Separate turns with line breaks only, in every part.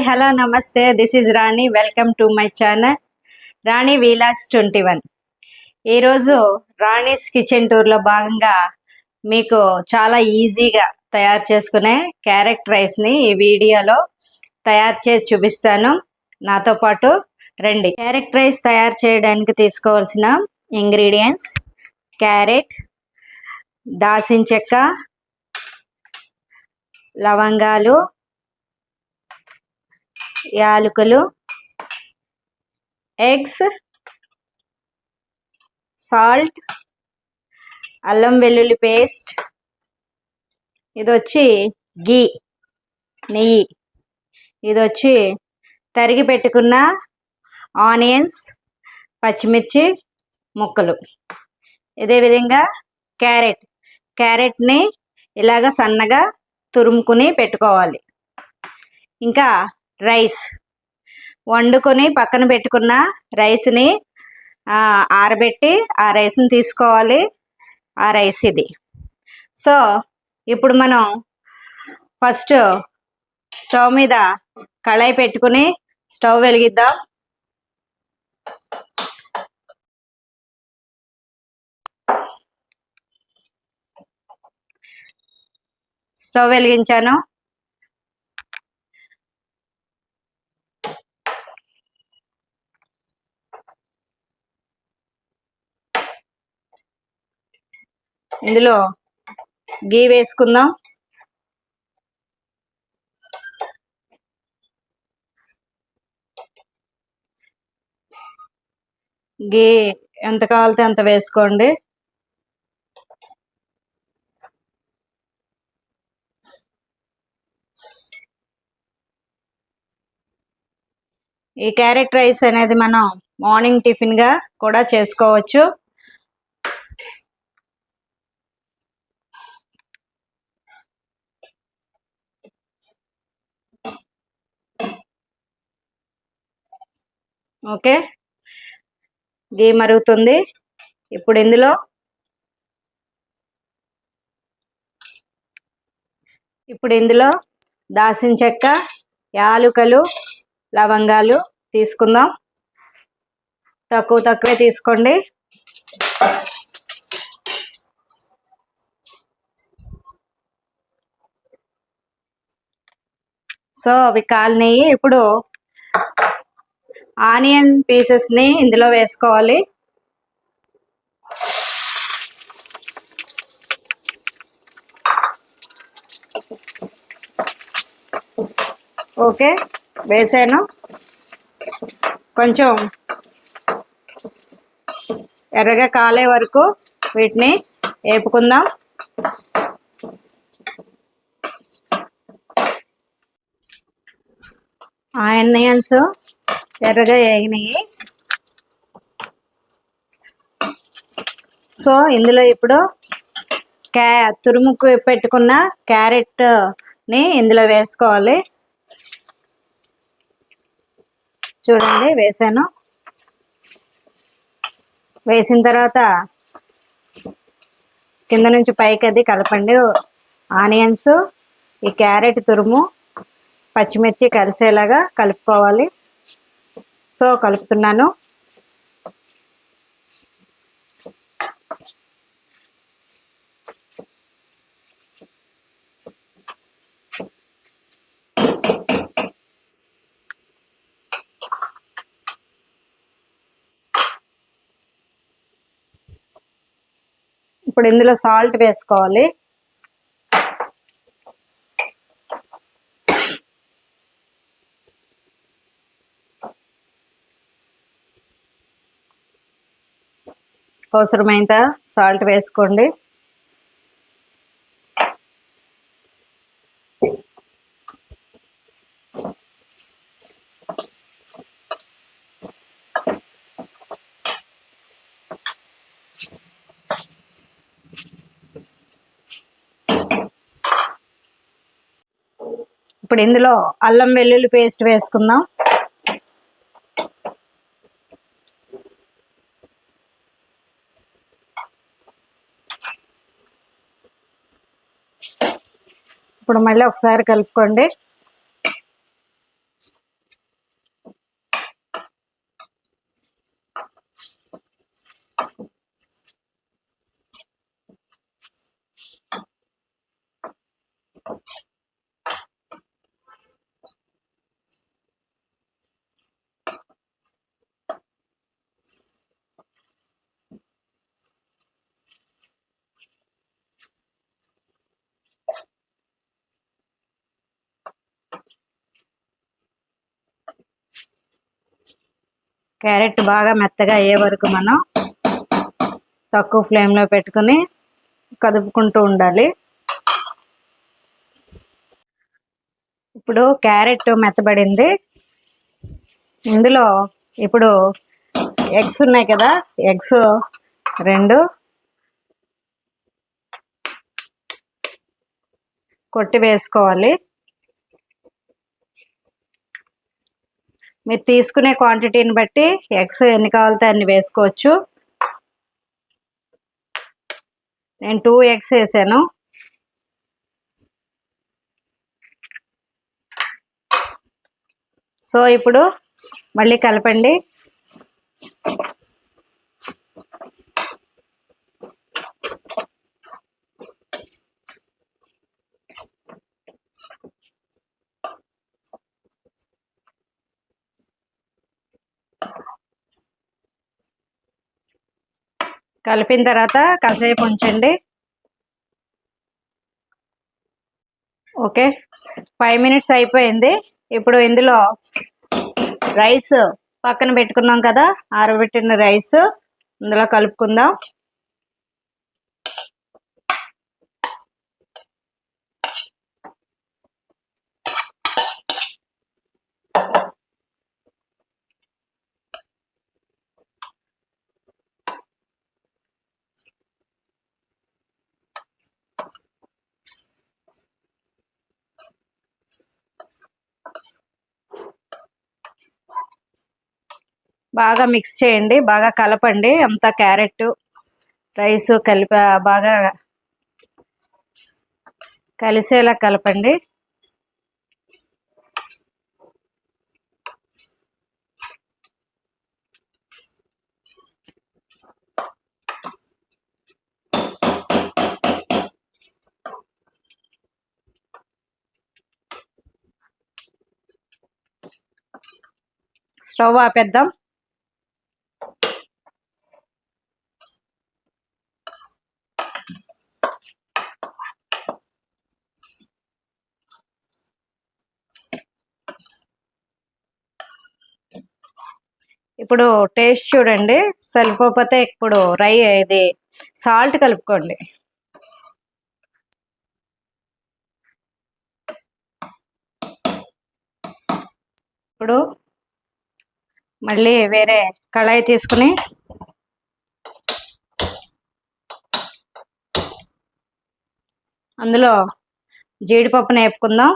Hi hello నమస్తే. This is Rani welcome to my channel Rani vlogs twenty one ఈరోజు Rani's kitchen టూర్లో భాగంగా మీకు చాలా ఈజీగా తయారు చేసుకునే క్యారెట్ రైస్ని ఈ వీడియోలో తయారు చేసి చూపిస్తాను. నాతో పాటు రండి. క్యారెట్ రైస్ తయారు చేయడానికి తీసుకోవాల్సిన ఇంగ్రీడియంట్స్ క్యారెట్ దాసిన చెక్క లవంగాలు యాలకులు ఎగ్స్ సాల్ట్ అల్లం వెల్లుల్లి పేస్ట్ ఇది వచ్చి గీ నెయ్యి. ఇది వచ్చి తరిగి పెట్టుకున్న ఆనియన్స్ పచ్చిమిర్చి ముక్కలు. ఇదే విధంగా క్యారెట్. క్యారెట్ని ఇలాగ సన్నగా తురుముకుని పెట్టుకోవాలి. ఇంకా రైస్ వండుకొని పక్కన పెట్టుకున్న రైస్ని ఆరబెట్టి ఆ రైస్ని తీసుకోవాలి. ఆ రైస్ ఇది. సో ఇప్పుడు మనం ఫస్ట్ స్టవ్ మీద కళాయి పెట్టుకుని స్టవ్ వెలిగిద్దాం. స్టవ్ వెలిగించాను. ఇందులో గీ వేసుకుందాం. గీ ఎంత కావాలితే అంత వేసుకోండి. ఈ క్యారెట్ రైస్ అనేది మనం మార్నింగ్ టిఫిన్గా కూడా చేసుకోవచ్చు. ఓకే. గీ మరుగుతుంది ఇప్పుడు ఇందులో ఇప్పుడు ఇందులో దాసిన చెక్క యాలుకలు లవంగాలు తీసుకుందాం. తక్కువ తక్కువే తీసుకోండి. సో అవి కాలినాయి. ఇప్పుడు ఆనియన్ పీసెస్ని ఇందులో వేసుకోవాలి. ఓకే వేసాను. కొంచెం ఎర్రగా కాలే వరకు వీటిని వేపుకుందాం. ఆనియన్స్ ఎర్రగా వేగినాయి సో ఇందులో ఇప్పుడు క్యా తురుముకు పెట్టుకున్న క్యారెట్ని ఇందులో వేసుకోవాలి. చూడండి వేసాను. వేసిన తర్వాత కింద నుంచి పైకి అది కలపండి. ఆనియన్స్ ఈ క్యారెట్ తురుము పచ్చిమిర్చి కలిసేలాగా కలుపుకోవాలి. సో కలుపుతున్నాను. ఇప్పుడు ఇందులో సాల్ట్ వేసుకోవాలి. అవసరమైనంత సాల్ట్ వేసుకోండి. ఇప్పుడు ఇందులో అల్లం వెల్లుల్లి పేస్ట్ వేసుకుందాం. ఇప్పుడు మళ్ళీ ఒకసారి కలుపుకోండి. క్యారెట్ బాగా మెత్తగా అయ్యే వరకు మనం తక్కువ ఫ్లేమ్లో పెట్టుకుని కదుపుకుంటూ ఉండాలి. ఇప్పుడు క్యారెట్ మెత్తబడింది. ఇందులో ఇప్పుడు ఎగ్స్ ఉన్నాయి కదా ఎగ్స్ రెండు. కొట్టి వేసుకోవాలి. మీరు తీసుకునే క్వాంటిటీని బట్టి ఎగ్స్ ఎన్ని కావాలితే అన్ని వేసుకోవచ్చు. నేను టూ ఎగ్స్ వేసాను. సో ఇప్పుడు మళ్ళీ కలపండి. కలిపిన తర్వాత కాసేపు ఉంచండి. ఓకే. ఫైవ్ మినిట్స్ అయిపోయింది. ఇప్పుడు ఇందులో రైస్ పక్కన పెట్టుకున్నాం కదా ఆరబెట్టిన రైస్ ఇందులో కలుపుకుందాం. బాగా మిక్స్ చేయండి బాగా కలపండి. అంతా క్యారెట్ రైస్ కలిపి బాగా కలిసేలా కలపండి. స్టవ్ ఆపేద్దాం. ఇప్పుడు టేస్ట్ చూడండి. సరిపోతే ఇప్పుడు రై ఇది సాల్ట్ కలుపుకోండి. ఇప్పుడు మళ్ళీ వేరే కళాయి తీసుకుని అందులో జీడిపప్పు నేపుకుందాం.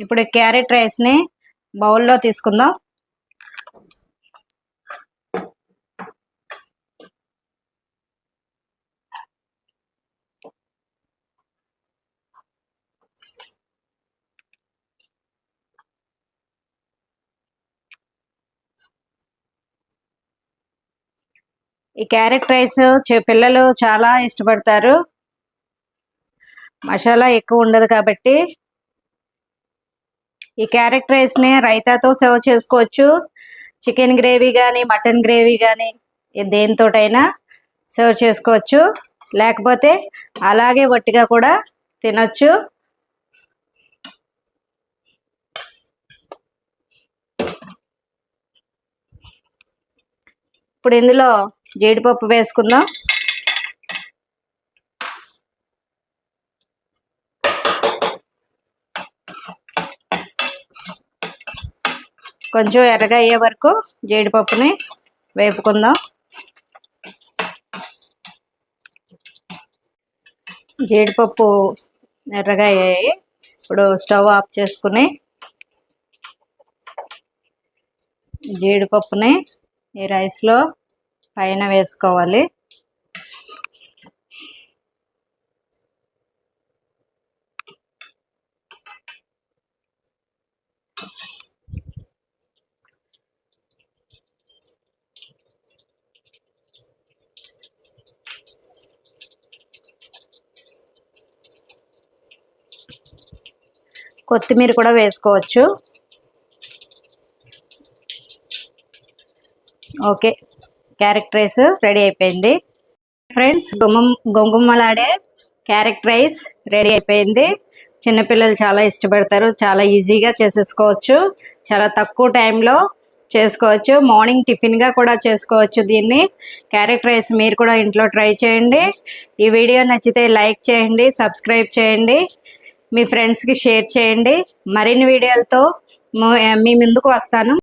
ఇప్పుడు క్యారెట్ రైస్ని బౌల్లో తీసుకుందాం. ఈ క్యారెట్ రైస్ పిల్లలు చాలా ఇష్టపడతారు. మసాలా ఎక్కువ ఉండదు కాబట్టి ఈ క్యారెట్ రైస్ని రైతాతో సర్వ్ చేసుకోవచ్చు. చికెన్ గ్రేవీ కానీ మటన్ గ్రేవీ కానీ దేనితోటైనా సర్వ్ చేసుకోవచ్చు. లేకపోతే అలాగే వట్టిగా కూడా తినచ్చు. ఇప్పుడు ఇందులో జీడిపప్పు వేసుకుందాం. కొంచెం ఎర్రగా అయ్యే వరకు జీడిపప్పుని వేపుకుందాం. జీడిపప్పు ఎర్రగా అయ్యాయి. ఇప్పుడు స్టవ్ ఆఫ్ చేసుకుని జీడిపప్పుని ఈ రైస్లో పైన వేసుకోవాలి. కొత్తిమీర కూడా వేసుకోవచ్చు. ఓకే క్యారెట్ రైస్ రెడీ అయిపోయింది. ఫ్రెండ్స్ గుమ్మం గుమ్మలాడే క్యారెట్ రైస్ రెడీ అయిపోయింది. చిన్నపిల్లలు చాలా ఇష్టపడతారు చాలా ఈజీగా చేసేసుకోవచ్చు చాలా తక్కువ టైంలో చేసుకోవచ్చు. మార్నింగ్ టిఫిన్గా కూడా చేసుకోవచ్చు దీన్ని. క్యారెట్ రైస్ మీరు కూడా ఇంట్లో ట్రై చేయండి. ఈ వీడియో నచ్చితే లైక్ చేయండి సబ్స్క్రైబ్ చేయండి. మీ ఫ్రెండ్స్కి షేర్ చేయండి. మరిన్ని వీడియోలతో మీ ముందుకు వస్తాను.